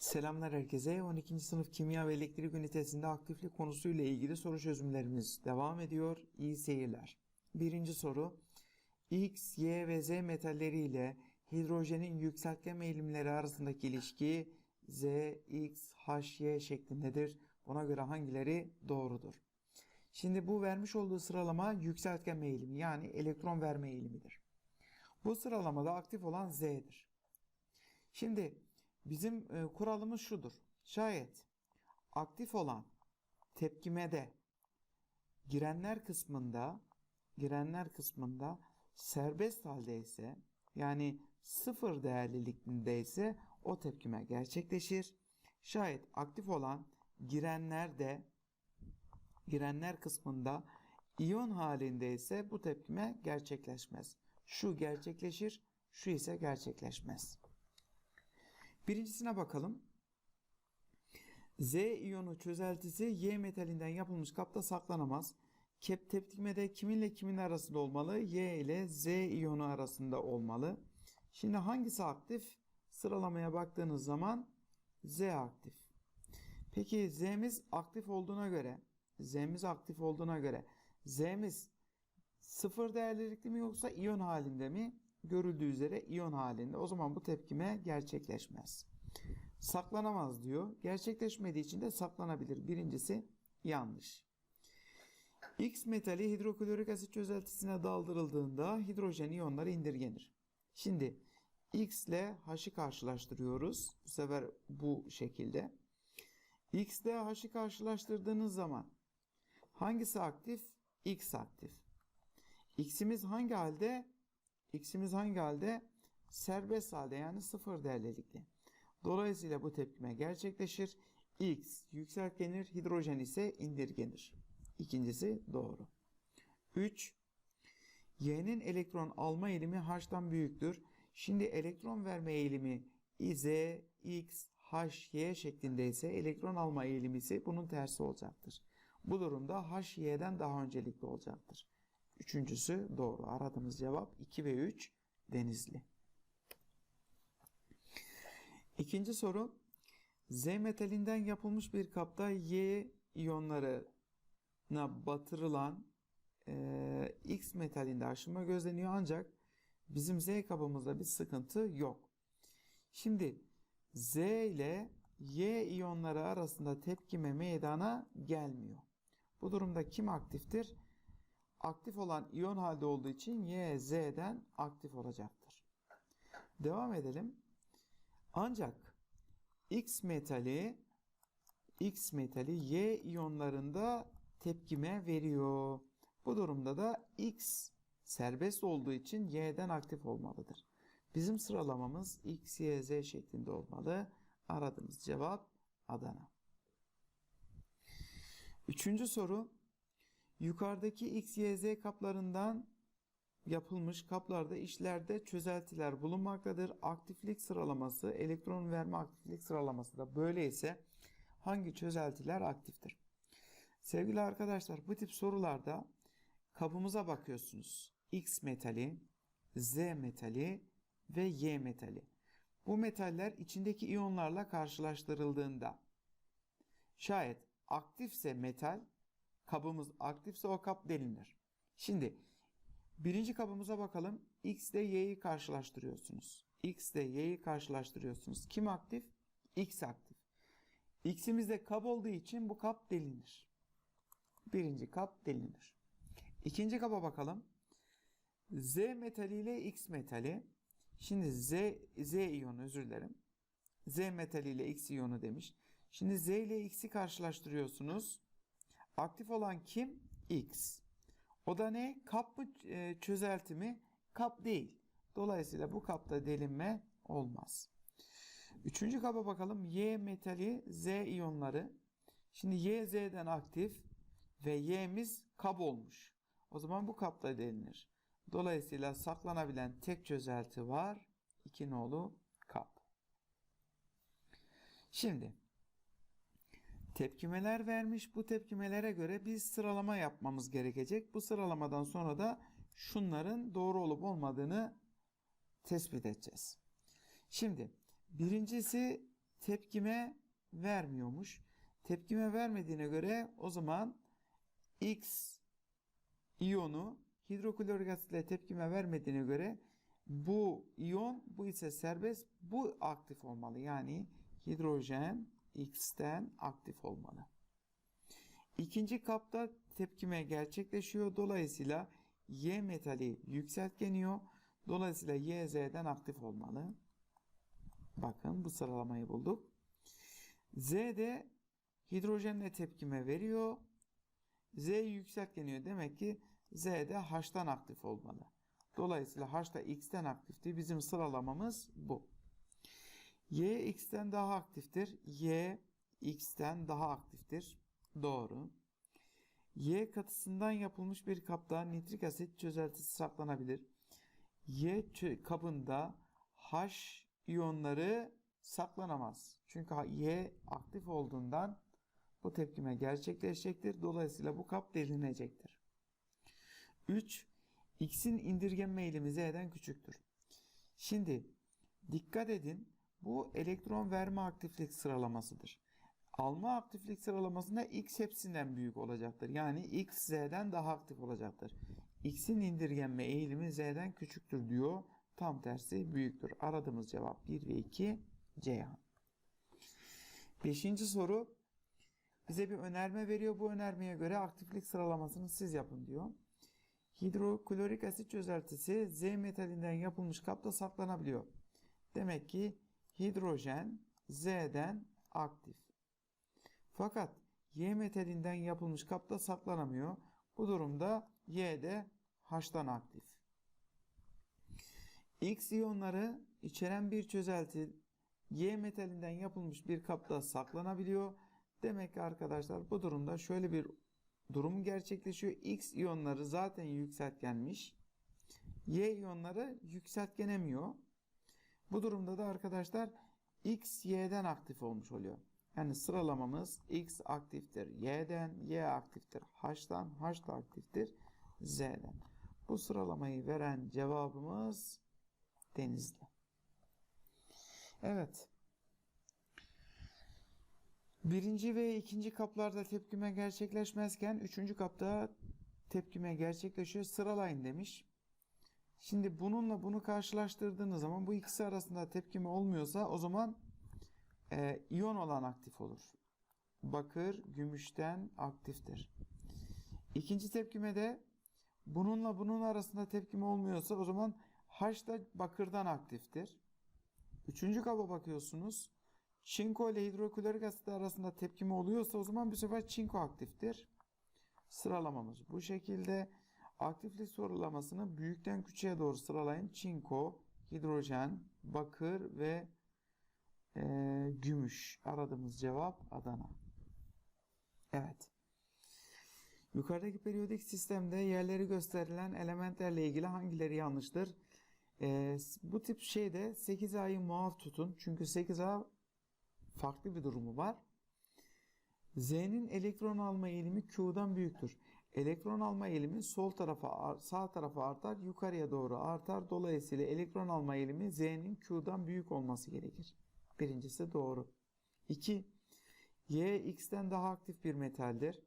Selamlar herkese. 12. sınıf kimya ve elektrik ünitesinde aktiflik konusuyla ilgili soru çözümlerimiz devam ediyor. İyi seyirler. Birinci soru. X, Y ve Z metalleri ile hidrojenin yükseltgen eğilimleri arasındaki ilişki Z, X, H, Y şeklindedir. Buna göre hangileri doğrudur? Şimdi bu vermiş olduğu sıralama yükseltgen eğilimi yani elektron verme eğilimidir. Bu sıralamada aktif olan Z'dir. Şimdi bizim e, kuralımız şudur. Şayet aktif olan tepkimede girenler kısmında girenler kısmında serbest haldeyse yani sıfır değerlilikindeyse o tepkime gerçekleşir. Şayet aktif olan girenler de girenler kısmında iyon halindeyse bu tepkime gerçekleşmez. Şu gerçekleşir, şu ise gerçekleşmez. Birincisine bakalım. Z iyonu çözeltisi Y metalinden yapılmış kapta saklanamaz. Kep tepkimede kiminle kimin arasında olmalı? Y ile Z iyonu arasında olmalı. Şimdi hangisi aktif? Sıralamaya baktığınız zaman Z aktif. Peki Z'miz aktif olduğuna göre Z'miz aktif olduğuna göre Z'miz sıfır değerlilikli mi yoksa iyon halinde mi? Görüldüğü üzere iyon halinde. O zaman bu tepkime gerçekleşmez. Saklanamaz diyor. Gerçekleşmediği için de saklanabilir. Birincisi yanlış. X metali hidroklorik asit çözeltisine daldırıldığında hidrojen iyonları indirgenir. Şimdi X ile H'ı karşılaştırıyoruz. Bu sefer bu şekilde. X ile H'ı karşılaştırdığınız zaman hangisi aktif? X aktif. X'imiz hangi halde? X'imiz hangi halde? Serbest halde yani sıfır değerlilikli. Dolayısıyla bu tepkime gerçekleşir. X yükseltgenir, hidrojen ise indirgenir. İkincisi doğru. 3. Y'nin elektron alma eğilimi H'tan büyüktür. Şimdi elektron verme eğilimi Z, X, H, Y şeklinde ise elektron alma eğilimi ise bunun tersi olacaktır. Bu durumda H, Y'den daha öncelikli olacaktır. Üçüncüsü doğru. Aradığımız cevap 2 ve 3 denizli. İkinci soru. Z metalinden yapılmış bir kapta Y iyonlarına batırılan e, X metalinde aşınma gözleniyor ancak bizim Z kabımızda bir sıkıntı yok. Şimdi Z ile Y iyonları arasında tepkime meydana gelmiyor. Bu durumda kim aktiftir? Aktif olan iyon halde olduğu için Y, Z'den aktif olacaktır. Devam edelim. Ancak X metali X metali Y iyonlarında tepkime veriyor. Bu durumda da X serbest olduğu için Y'den aktif olmalıdır. Bizim sıralamamız X, Y, Z şeklinde olmalı. Aradığımız cevap Adana. Üçüncü soru. Yukarıdaki X, Y, Z kaplarından yapılmış kaplarda işlerde çözeltiler bulunmaktadır. Aktiflik sıralaması, elektron verme aktiflik sıralaması da böyleyse hangi çözeltiler aktiftir? Sevgili arkadaşlar bu tip sorularda kabımıza bakıyorsunuz. X metali, Z metali ve Y metali. Bu metaller içindeki iyonlarla karşılaştırıldığında şayet aktifse metal kabımız aktifse o kap delinir. Şimdi birinci kabımıza bakalım. X ile Y'yi karşılaştırıyorsunuz. X ile Y'yi karşılaştırıyorsunuz. Kim aktif? X aktif. X'imizde kap olduğu için bu kap delinir. Birinci kap delinir. İkinci kaba bakalım. Z metali ile X metali. Şimdi Z, Z iyonu özür dilerim. Z metali ile X iyonu demiş. Şimdi Z ile X'i karşılaştırıyorsunuz. Aktif olan kim? X. O da ne? Kap mı e, çözelti mi? Kap değil. Dolayısıyla bu kapta delinme olmaz. Üçüncü kaba bakalım. Y metali Z iyonları. Şimdi Y Z'den aktif ve Y'miz kap olmuş. O zaman bu kapta delinir. Dolayısıyla saklanabilen tek çözelti var. İki nolu kap. Şimdi tepkimeler vermiş. Bu tepkimelere göre biz sıralama yapmamız gerekecek. Bu sıralamadan sonra da şunların doğru olup olmadığını tespit edeceğiz. Şimdi birincisi tepkime vermiyormuş. Tepkime vermediğine göre o zaman X iyonu hidroklorik asitle tepkime vermediğine göre bu iyon bu ise serbest bu aktif olmalı. Yani hidrojen X'ten aktif olmalı. İkinci kapta tepkime gerçekleşiyor. Dolayısıyla Y metali yükseltgeniyor. Dolayısıyla YZ'den aktif olmalı. Bakın bu sıralamayı bulduk. Z'de hidrojenle tepkime veriyor. Z yükseltgeniyor. Demek ki Z'de H'tan aktif olmalı. Dolayısıyla H X'ten aktifti. Bizim sıralamamız bu. Y X'ten daha aktiftir. Y X'ten daha aktiftir. Doğru. Y katısından yapılmış bir kapta nitrik asit çözeltisi saklanabilir. Y kabında H iyonları saklanamaz. Çünkü Y aktif olduğundan bu tepkime gerçekleşecektir. Dolayısıyla bu kap delinecektir. 3. X'in indirgenme eğilimi Z'den küçüktür. Şimdi dikkat edin bu elektron verme aktiflik sıralamasıdır. Alma aktiflik sıralamasında X hepsinden büyük olacaktır. Yani X Z'den daha aktif olacaktır. X'in indirgenme eğilimi Z'den küçüktür diyor. Tam tersi büyüktür. Aradığımız cevap 1 ve 2 Ceyhan. Beşinci soru bize bir önerme veriyor. Bu önermeye göre aktiflik sıralamasını siz yapın diyor. Hidroklorik asit çözeltisi Z metalinden yapılmış kapta saklanabiliyor. Demek ki hidrojen Z'den aktif. Fakat Y metalinden yapılmış kapta saklanamıyor. Bu durumda Y de aktif. X iyonları içeren bir çözelti Y metalinden yapılmış bir kapta saklanabiliyor. Demek ki arkadaşlar bu durumda şöyle bir durum gerçekleşiyor. X iyonları zaten yükseltgenmiş. Y iyonları yükseltgenemiyor. Bu durumda da arkadaşlar X Y'den aktif olmuş oluyor. Yani sıralamamız X aktiftir Y'den, Y aktiftir H'tan, H da aktiftir Z'den. Bu sıralamayı veren cevabımız Denizli. Evet. Birinci ve ikinci kaplarda tepkime gerçekleşmezken üçüncü kapta tepkime gerçekleşiyor. Sıralayın demiş. Şimdi bununla bunu karşılaştırdığınız zaman bu ikisi arasında tepkime olmuyorsa o zaman e, iyon olan aktif olur. Bakır gümüşten aktiftir. İkinci tepkimede bununla bunun arasında tepkime olmuyorsa o zaman H da bakırdan aktiftir. Üçüncü kaba bakıyorsunuz. Çinko ile hidroklorik asit arasında tepkime oluyorsa o zaman bu sefer çinko aktiftir. Sıralamamız bu şekilde. Aktiflik sıralamasını büyükten küçüğe doğru sıralayın. Çinko, hidrojen, bakır ve e, gümüş. Aradığımız cevap Adana. Evet. Yukarıdaki periyodik sistemde yerleri gösterilen elementlerle ilgili hangileri yanlıştır? E, bu tip şeyde 8A'yı muaf tutun. Çünkü 8A farklı bir durumu var. Z'nin elektron alma eğilimi Q'dan büyüktür. Elektron alma eğilimi sol tarafa sağ tarafa artar, yukarıya doğru artar. Dolayısıyla elektron alma eğilimi Z'nin Q'dan büyük olması gerekir. Birincisi doğru. 2. Y X'ten daha aktif bir metaldir.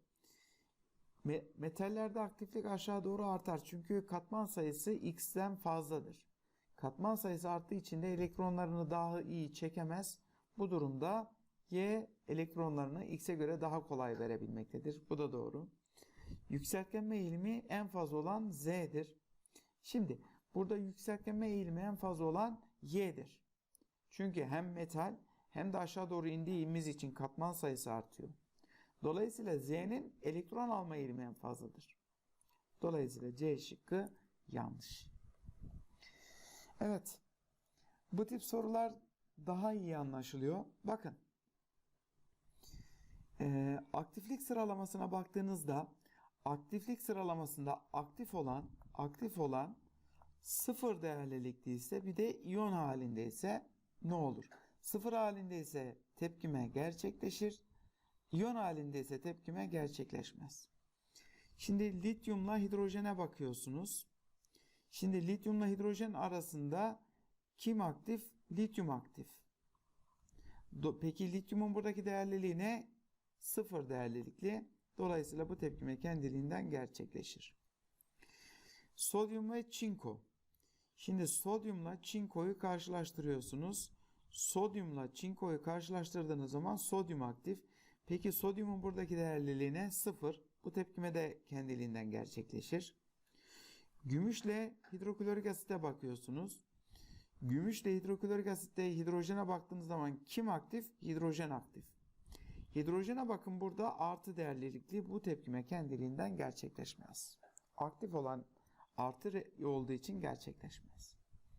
Me metallerde aktiflik aşağı doğru artar. Çünkü katman sayısı X'ten fazladır. Katman sayısı arttığı için de elektronlarını daha iyi çekemez. Bu durumda Y elektronlarını X'e göre daha kolay verebilmektedir. Bu da doğru. Yükseltgenme eğilimi en fazla olan Z'dir. Şimdi burada yükseltgenme eğilimi en fazla olan Y'dir. Çünkü hem metal hem de aşağı doğru indiğimiz için katman sayısı artıyor. Dolayısıyla Z'nin elektron alma eğilimi en fazladır. Dolayısıyla C şıkkı yanlış. Evet. Bu tip sorular daha iyi anlaşılıyor. Bakın. Ee, aktiflik sıralamasına baktığınızda aktiflik sıralamasında aktif olan aktif olan sıfır değerlilikteyse bir de iyon halindeyse ne olur? Sıfır halindeyse tepkime gerçekleşir. İyon halindeyse tepkime gerçekleşmez. Şimdi lityumla hidrojene bakıyorsunuz. Şimdi lityumla hidrojen arasında kim aktif? Lityum aktif. Peki lityumun buradaki değerliliği ne? Sıfır değerlilikli. Dolayısıyla bu tepkime kendiliğinden gerçekleşir. Sodyum ve çinko. Şimdi sodyumla çinkoyu karşılaştırıyorsunuz. Sodyumla çinkoyu karşılaştırdığınız zaman sodyum aktif. Peki sodyumun buradaki değerliliği ne? Sıfır. Bu tepkime de kendiliğinden gerçekleşir. Gümüşle hidroklorik asite bakıyorsunuz. Gümüşle hidroklorik asitte hidrojene baktığınız zaman kim aktif? Hidrojen aktif. Hidrojene bakın burada artı değerlilikli bu tepkime kendiliğinden gerçekleşmez. Aktif olan artı olduğu için gerçekleşmez.